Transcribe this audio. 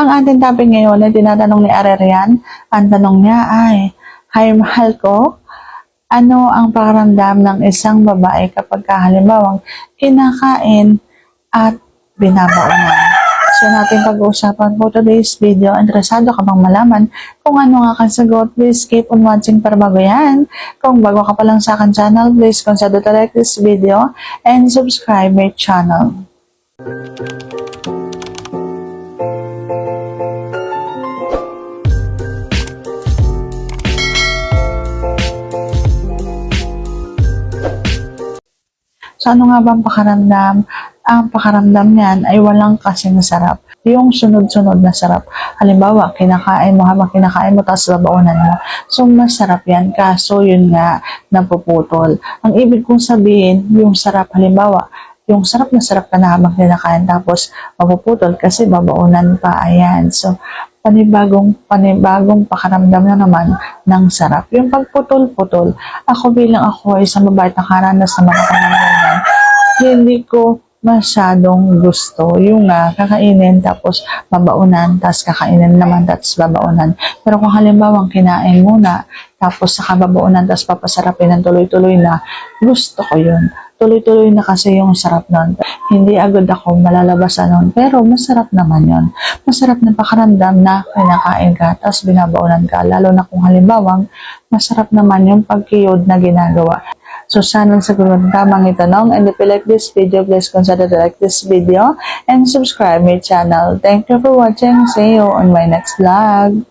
Ang ating topic ngayon ay tinatanong ni Arerian. Ang tanong niya ay, Hi, mahal ko. Ano ang pakiramdam ng isang babae kapag halimbawa kinakain at binabaonan? So natin pag-uusapan po today's video. Interesado ka bang malaman kung ano nga kang sagot? Please keep on watching para bago yan. Kung bago ka pa lang sa akin channel, please consider to like this video and subscribe my channel. So ano nga ba ang pakaramdam? Ang pakaramdam niyan ay walang kasing sarap. Yung sunod-sunod na sarap. Halimbawa, kinakain mo habang kinakain mo tapos babaunan mo. So masarap yan. Kaso yun nga, napuputol. Ang ibig kong sabihin, yung sarap halimbawa, yung sarap na sarap ka na habang kinakain tapos mapuputol kasi babaunan pa. Ayan. So, panibagong panibagong pakaramdam na naman ng sarap. Yung pagputol-putol, ako bilang ako ay isang babae na karanas na makakaman ganyan, hindi ko masyadong gusto yung nga kakainin tapos babaunan tapos kakainin naman tapos babaunan. Pero kung halimbawa kinain muna tapos saka babaunan tapos papasarapin ng tuloy-tuloy na, gusto ko yun. Tuloy-tuloy na kasi yung sarap nun. Hindi agad ako malalabasan nun. Pero masarap naman yun. Masarap na pakaramdam na kinakain ka tapos binabaunan ka. Lalo na kung halimbawang masarap naman yung pagkiyod na ginagawa. So, sana sa ng tamang itanong. And if you like this video, please consider to like this video and subscribe my channel. Thank you for watching. See you on my next vlog.